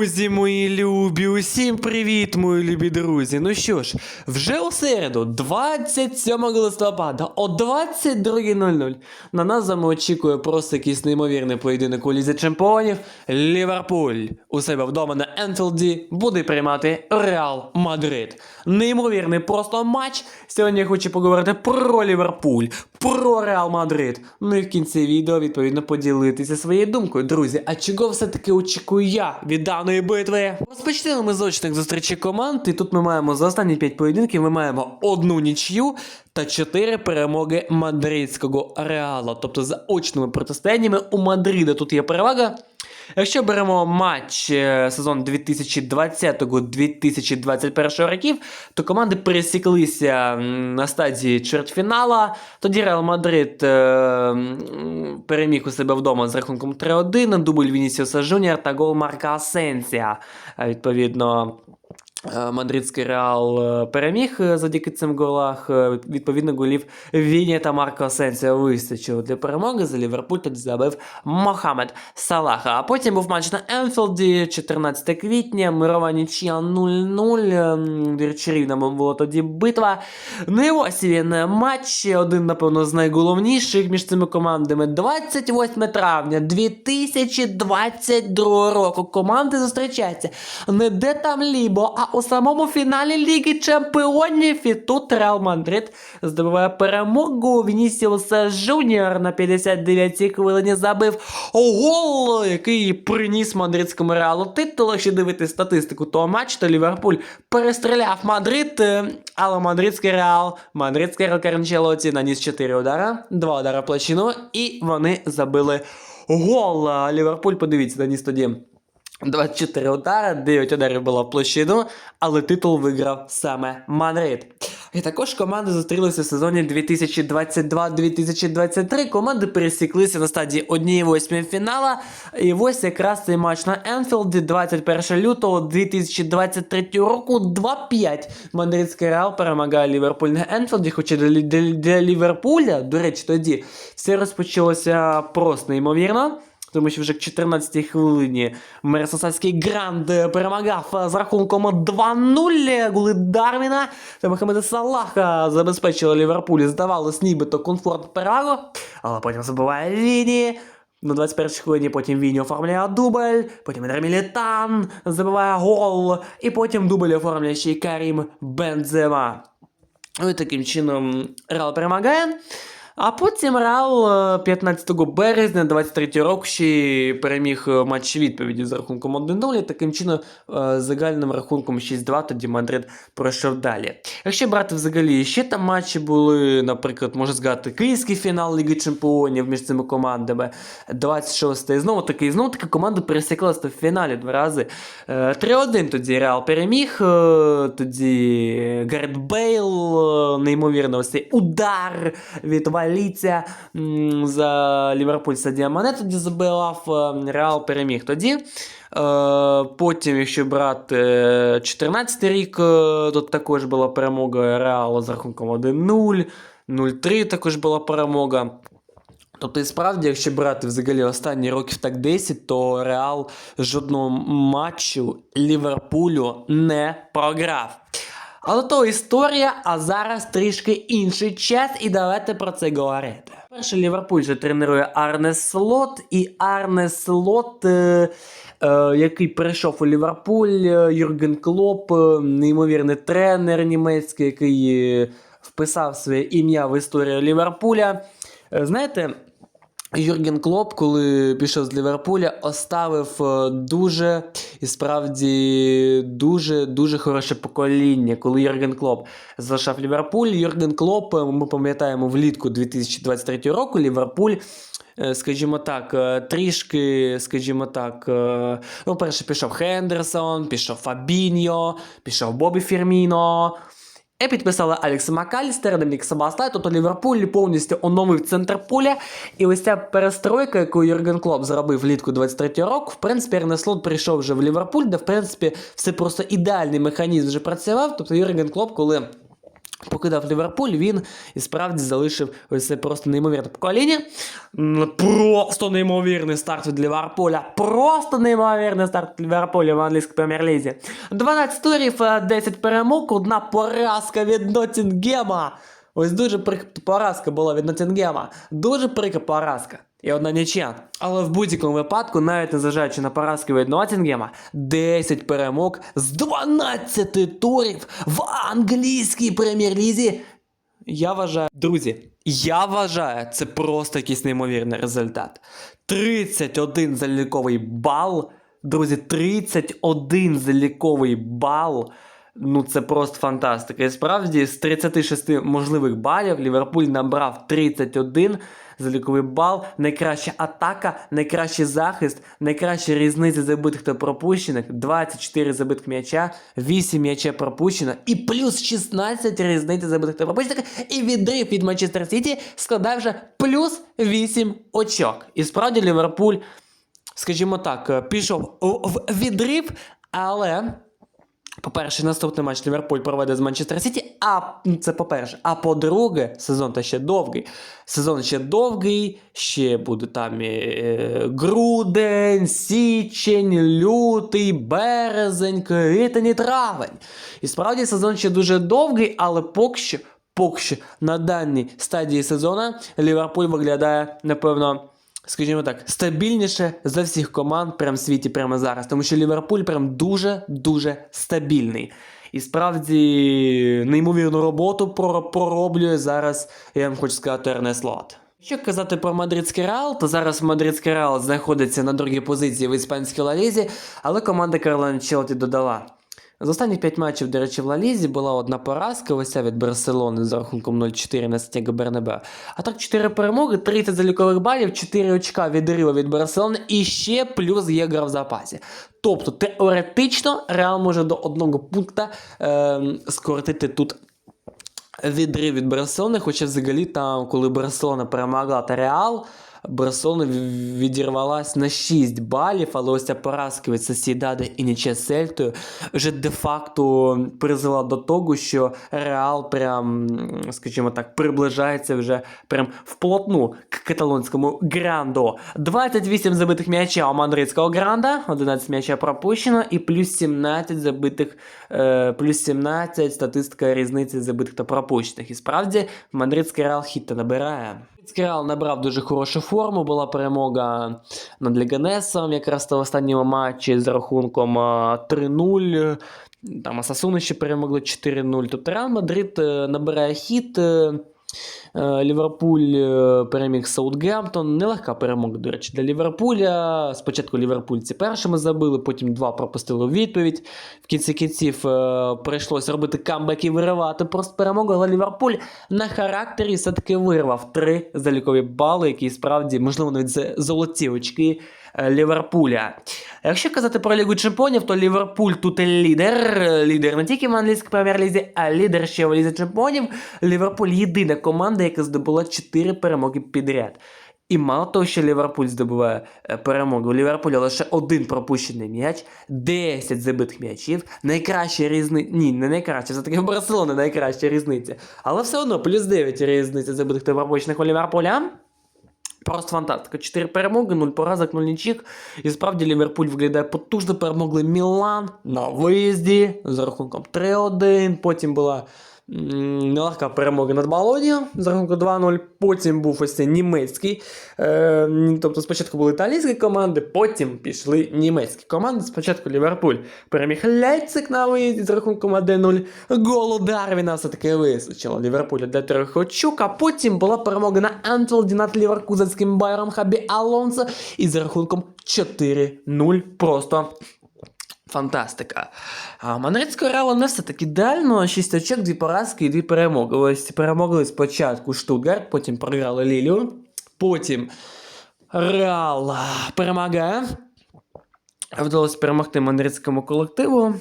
Друзі мої любі, усім привіт, мої любі друзі. Ну що ж, вже у середу, 27 листопада о 22.00 на нас з очікує просто якийсь неймовірний поєдинок у Лізі Чемпіонів. Ліверпуль у себе вдома на Енфілді буде приймати Реал Мадрид. Неймовірний просто матч. Сьогодні я хочу поговорити про Ліверпуль, про Реал Мадрид. Ну і в кінці відео, відповідно, поділитися своєю думкою. Друзі, а чого все-таки очікую я від даної битви? Розпочнемо очних зустрічей команд, і тут ми маємо за останні 5 поєдинків, ми маємо одну нічю та 4 перемоги мадридського реала. Тобто за очними протистояннями у Мадрида тут є перевага. Якщо беремо матч е, сезон 2020-2021 років, то команди пересіклися на стадії чвертьфінала. Тоді Реал Мадрид е, переміг у себе вдома з рахунком 3-1, дубль Вінісіуса Жуніор та гол Марка Асенсія. Відповідно. Е, Мадридський Реал е, переміг е, завдяки цим голах. Відповідно, голів Віні та Марко Асенсіо вистачило для перемоги. За Ліверпуль тоді забив Мохамед Салаха. А потім був матч на Енфілді 14 квітня. Мирова нічия 0-0. Ем, Дуже чарівна була тоді битва. Ну і ось він матч. Один, напевно, з найголовніших між цими командами. 28 травня 2022 року. Команди зустрічаються не де там лібо, а у самому фіналі Ліги Чемпіонів. І тут Реал Мадрид здобуває перемогу. Вінісіуса Жуніор на 59-й хвилині забив гол, який приніс мадридському реалу титул. Якщо дивитися статистику того матчу, то Ліверпуль перестріляв Мадрид, але мадридський реал, мадридський реал Карнчелоті наніс 4 удара, 2 удара площину, і вони забили гол. Ліверпуль, подивіться, наніс тоді. 24 удари, 9 ударів було в площину, але титул виграв саме Мадрид. І також команди зустрілися в сезоні 2022-2023. Команди пересіклися на стадії 1-8 фінала. І ось якраз цей матч на Енфілді 21 лютого 2023 року 2-5. Мадридський Реал перемагає Ліверпуль на Енфілді. Хоча для Ліверпуля, до речі, тоді все розпочалося просто неймовірно. Тому що вже к 14-й хвилині Мерсосальський Гранд перемагав з рахунком 2-0 голи Дарвіна та Мохамеда Салаха забезпечили Ліверпулі, здавалось, нібито комфорт перевагу, але потім забиває Віні. На 21-й хвилині потім Віні оформляє дубль, потім Ендер Мілітан забиває гол, і потім дубль оформляє ще й Карім Бензема. І таким чином Реал перемагає. А потім Реал е, 15 березня 23 року ще переміг е, матч відповіді з рахунком 1-0. Таким чином, е, загальним рахунком 6-2, тоді Мадрид пройшов далі. Якщо брати взагалі ще там матчі були, наприклад, можна згадати київський фінал Ліги Чемпіонів між цими командами, 26-й. Знову таки, знову таки команда пересіклася в фіналі два рази. Е, 3-1 тоді Реал переміг, е, тоді Гарет Бейл, е, неймовірно, ось цей удар від Валіця м, за Ліверпуль Садія Мане тоді забивав, е, Реал переміг тоді. Е, Потім, якщо брати 14 рік, е, тут також була перемога Реалу з рахунком 1-0, 0-3 також була перемога. Тобто, і справді, якщо брати взагалі останні років так 10, то Реал жодного матчу Ліверпулю не програв. Але то історія, а зараз трішки інший час, і давайте про це говорити. Перше Ліверпуль же тренує Арне Слот, і Арне Слот, е, е, який перейшов у Ліверпуль, е, Юрген Клоп, е, неймовірний тренер німецький, який е, вписав своє ім'я в історію Ліверпуля. Знаєте, Юрген Клоп, коли пішов з Ліверпуля, оставив е, дуже і справді дуже дуже хороше покоління. Коли Юрген Клоп залишав Ліверпуль, Юрген Клоп, е, ми пам'ятаємо, влітку 2023 року Ліверпуль. е, Скажімо так, трішки, скажімо так, ну, перше пішов Хендерсон, пішов Фабіньо, пішов Бобі Фірміно. І підписали Алекса Макалістера, Домінік Сабаслай, тобто Ліверпуль повністю оновив центр поля. І ось ця перестройка, яку Юрген Клоп зробив влітку 23 року, в принципі, Ернеслот прийшов вже в Ліверпуль, де в принципі все просто ідеальний механізм вже працював. Тобто Юрген Клоп, коли покидав Ліверпуль, він і справді залишив ось це просто неймовірне покоління. Просто неймовірний старт від Ліверпуля. Просто неймовірний старт Ліверпуля в англійській прем'єр-лізі. 12 турів, е, 10 перемог, одна поразка від Ноттінгема. Ось дуже прикра поразка була від Ноттінгема. Дуже прикра поразка. І одна нічия. Але в будь-якому випадку, навіть незважаючи на поразки від Ноттінгема, 10 перемог з 12 турів в англійській прем'єр-лізі. Я вважаю, друзі, я вважаю, це просто якийсь неймовірний результат. 31 заліковий бал. Друзі, 31 заліковий бал. Ну, це просто фантастика. І справді, з 36 можливих балів Ліверпуль набрав 31 заліковий бал. Найкраща атака, найкращий захист, найкраща різниця забитих та пропущених, 24 забитих м'яча, 8 м'яча пропущено і плюс 16 різниці забитих та пропущених. І відрив від Манчестер Сіті складає вже плюс 8 очок. І справді Ліверпуль, скажімо так, е, пішов в відрив, але. По-перше, наступний матч Ліверпуль проведе з Манчестер Сіті. А це по-перше. А по-друге, сезон та ще довгий. Сезон ще довгий, ще буде там е, грудень, січень, лютий, березень, квітень і травень. І справді сезон ще дуже довгий, але поки що, поки що на даній стадії сезону Ліверпуль виглядає, напевно. Скажімо так, стабільніше за всіх команд прямо в світі прямо зараз. Тому що Ліверпуль прям дуже-дуже стабільний. І справді неймовірну роботу пророблює зараз, я вам хочу сказати, Ернест Лот. Якщо казати про мадридський Реал, то зараз мадридський Реал знаходиться на другій позиції в іспанській Лалізі, але команда Карла Анчелоті додала. З останніх 5 матчів, до речі, в Лалізі була одна поразка, ось від Барселони з рахунком 0-4 на Сантьяго Бернабеу. А так 4 перемоги, 30 залікових балів, 4 очка відрива від Барселони і ще плюс є гра в запасі. Тобто теоретично Реал може до одного пункта е, скоротити тут відрив від Барселони, хоча взагалі там, коли Барселона перемогла та Реал, Барселона відірвалась на 6 балів, але ось ця поразка від Сосідада і нічия з Сельтою вже де-факто призвела до того, що Реал прям, скажімо так, приближається вже прям вплотну к каталонському гранду. 28 забитих м'яча у мадридського гранда, 11 м'яча пропущено і плюс 17 забитих, е, плюс 17 статистика різниці забитих та пропущених. І справді мадридський Реал хіт набирає. Реал набрав дуже хорошу форму, була перемога над Ліганесом якраз в останньому матчі з рахунком 3-0. Там Асасуни ще перемогли 4-0. Тобто Реал Мадрид набирає хід. Е, Ліверпуль е, переміг Саутгемптон. Нелегка перемога, до речі, для Ліверпуля. Спочатку ліверпульці першими забили, потім два пропустили відповідь. В кінці кінців е, прийшлося робити камбек і виривати просто перемогу. Але Ліверпуль на характері все-таки вирвав три залікові бали, які справді, можливо, навіть золоті очки Ліверпуля. Якщо казати про Лігу Чемпіонів, то Ліверпуль тут лідер. Лідер не тільки в англійській прем'єр-лізі, а лідер ще в Лізі Чемпіонів. Ліверпуль єдина команда, яка здобула 4 перемоги підряд. І мало того, що Ліверпуль здобуває е, перемогу, у Ліверпуля лише один пропущений м'яч, 10 забитих м'ячів, найкраща різниця. Ні, не найкраща, все таки в Барселони найкраща різниця. Але все одно плюс 9 різниця забитих та пропущених у Ліверпуля. Просто фантастика. 4 перемоги, 0 поразок, 0 нічик. І справді Ліверпуль виглядає потужно. Перемогли Мілан на виїзді за рахунком 3-1. Потім була нелегка перемога над Болонією за рахунком 2-0. Потім був ось цей німецький. Е, тобто спочатку були італійські команди, потім пішли німецькі команди. Спочатку Ліверпуль переміг Лейпциг на виїзді з рахунком 1-0. Голу Дарвіна все-таки вистачило Ліверпуля для трьох очок. А потім була перемога на Антвілді над ліверкузенським байером Хабі Алонсо і за рахунком 4-0. Просто Фантастика. А Манрицького Реала не все так ідеально. 6 очок, 2 поразки і 2 перемоги. Ось перемогли спочатку Штутгарт, потім програли Лілію. Потім Реал перемагає. Вдалося перемогти мандрицькому колективу.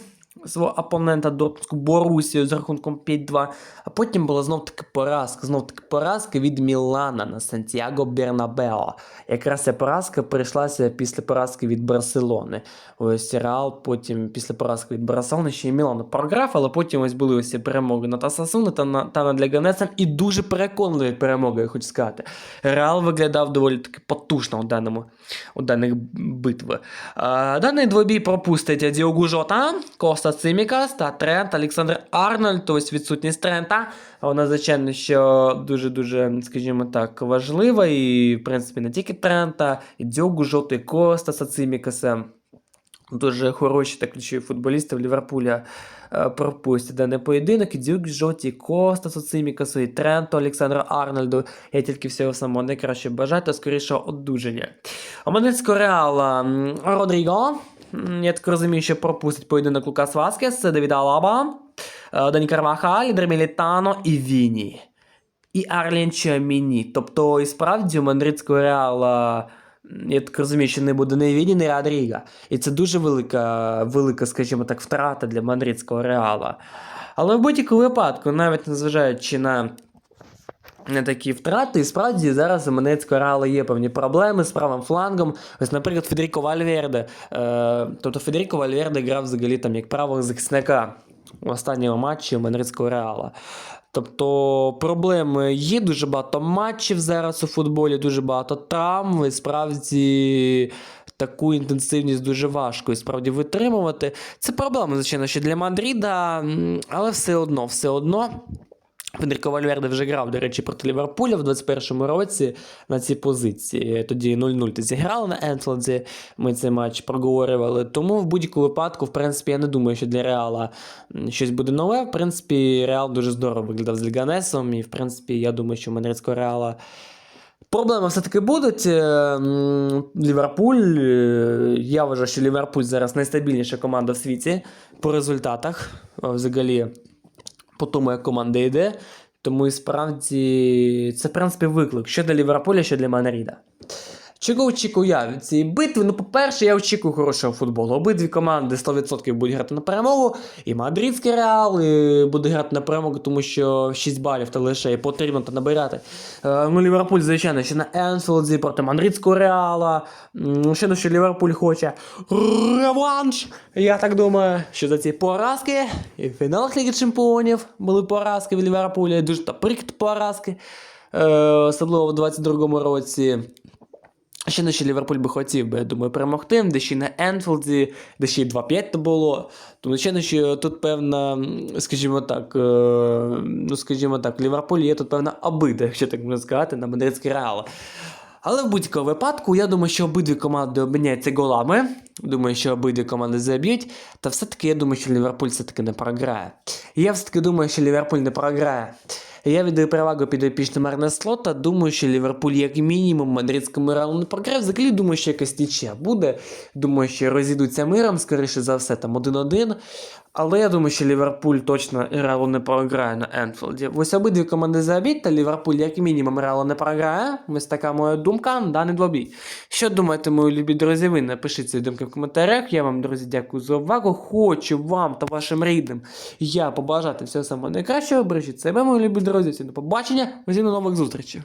Свого опонента Дортмундську Борусію з рахунком 5-2. А потім була знов таки поразка. Знов таки поразка від Мілана на Сантьяго Бернабео. Якраз ця поразка прийшлася після поразки від Барселони. Ось Реал потім після поразки від Барселони ще й Мілану програв, але потім ось були ось перемоги над Асасуни та, на, та над Леганесом. І дуже переконливі перемоги, я хочу сказати. Реал виглядав доволі таки потужно у даному у даних битви. А, даний двобій пропустить Діогу Жота, Коста Цимікас та Трент Олександр Арнольд, тобто відсутність Трента. Вона, звичайно, що дуже-дуже, скажімо так, важлива. І, в принципі, не тільки Трента, і Діогу Жота, і Коста Цимікаса. Дуже хороші та ключові футболісти в Ліверпуля е, пропустять даний поєдинок. І Дюк Жоті, Коста Социмікасу, і Тренто Олександру Арнольду. Я тільки всього самого найкраще бажаю та скорішого одужання. Оманецького реала Родріго. Я так розумію, що пропустить поєдинок Лукас Васкес, Давіда Алаба, е, Дані Карвахаль, Дермілітано і Віні. І Арлен Чаміні. Тобто, і справді у Мадридського реала. Я так розумію, що не буде ні Віні, ні Родріга. І це дуже велика, велика, скажімо так, втрата для мадридського реала. Але в будь-якому випадку, навіть незважаючи на не такі втрати, і справді зараз у Манецького реала є певні проблеми з правим флангом. Ось, наприклад, Федеріко Вальверде. Е, тобто Федеріко Вальверде грав взагалі там як правого захисника у останньому матчі Мандрицького реала. Тобто проблеми є дуже багато матчів зараз у футболі, дуже багато травм. І справді таку інтенсивність дуже важко і справді витримувати. Це проблема, звичайно, ще для Мадрида, але все одно, все одно. Федеріко Вальверде вже грав, до речі, проти Ліверпуля в 21-му році на цій позиції. Тоді 0-0 ти зіграли на Енфілді, ми цей матч проговорювали. Тому в будь-якому випадку, в принципі, я не думаю, що для Реала щось буде нове. В принципі, Реал дуже здорово виглядав з Ліганесом, і в принципі, я думаю, що Мадридського Реала. Проблеми все-таки будуть. Е, Ліверпуль. е, Я вважаю, що Ліверпуль зараз найстабільніша команда в світі по результатах. е, Взагалі, по тому, як команда йде. Тому і справді це, в принципі, виклик що для Ліверпуля, що для Манріда. Чого очікую я від цієї битви? Ну, по-перше, я очікую хорошого футболу. Обидві команди 100% будуть грати на перемогу. І Мадридський реал і буде грати на перемогу, тому що 6 балів та лише і потрібно та набирати. Е, ну, Ліверпуль, звичайно, ще на Енфілді проти Мадридського реала. М, Ще ну, що Ліверпуль хоче реванш. Я так думаю, що за ці поразки і в фіналах Ліги Чемпіонів були поразки в Ліверпулі, дуже та прикт поразки. Е, особливо в 22-му році. Ще не ще Ліверпуль би хотів би, я думаю, перемогти, де ще й на Енфілді, де ще й 2-5 то було. Тому ще що тут певна, скажімо так, е, ну скажімо так, в Ліверпулі є тут певна обида, якщо так можна сказати, на мадридський реал. Але в будь-якому випадку, я думаю, що обидві команди обміняються голами. Думаю, що обидві команди заб'ють. Та все-таки я думаю, що Ліверпуль все-таки не програє. Я все-таки думаю, що Ліверпуль не програє. Я віддаю перевагу підопічним Арне Слота. Думаю, що Ліверпуль, як мінімум, мадридському реалу не програє. Взагалі думаю, що якась нічия буде. Думаю, що розійдуться миром, скоріше за все, там 1-1. Але я думаю, що Ліверпуль точно реалу не програє на Енфілді. Ось обидві команди заб'ють, та Ліверпуль, як мінімум, реалу не програє. Ось така моя думка, даний двобій. Що думаєте, мої любі друзі? Ви напишіть свої думки в коментарях. Я вам, друзі, дякую за увагу. Хочу вам та вашим рідним я побажати всього самого найкращого. Бережіть себе, мої любі друзі. Всім до побачення. Усім до нових зустрічей.